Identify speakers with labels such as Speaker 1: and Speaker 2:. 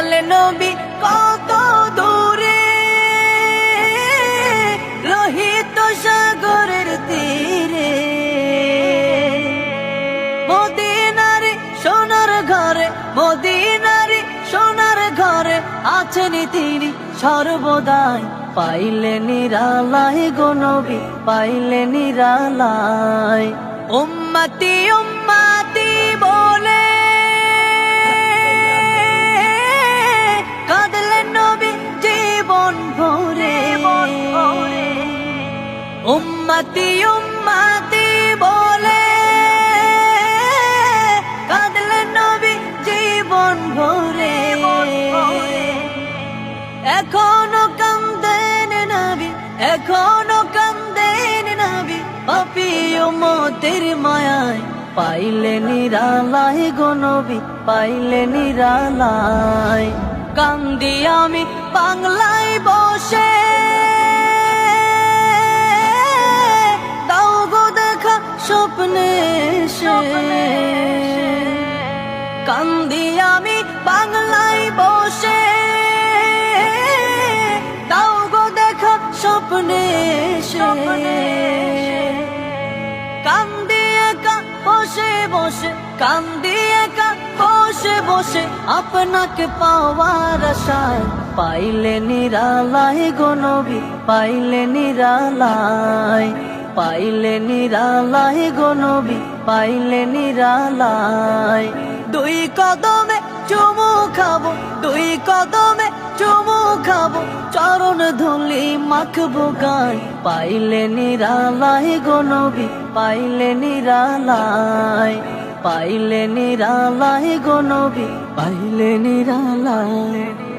Speaker 1: দয়াল নবী কত দূরে? লোহিত সাগরের তীরে। মদিনারে সোনার ঘরে, মদিনারে সোনার ঘরে আছেন তিনি সর্বদাই। পাইলে নিরালায় গো নবী পাইলে নিরালায়। উম্মতি উম্মতি উম্মতি উম্মতি বলে কাঁদলেন নবী জীবন ভরে। এখনও কান্দেন নবী, এখনও কান্দেন নবী, পাপি মতের মায়ায় পাইলে নিরালায় গো নবী পাইলে নিরালায় কান্দি আমি বাংলায় কান্দি আমি বাংলায় বসে। দাও গো দেখা স্বপ্নে কান্দি একা বসে বসে, কান্দি একা বসে বসে, আপনাকে পাওয়ার আশায় পাইলে নিরালায় গো নবী পাইলে নিরালায়। পাইলে নিরালায় গো নবী, পাইলে নিরালায় দুই কদমে চুমু খাব, দুই কদমে চুমু খাব, চরণ ধুলি মাখবো গায় পাইলে নিরালায় গো নবী, পাইলে নিরালায় পাইলে নিরালায় গো নবী, পাইলে নিরালায়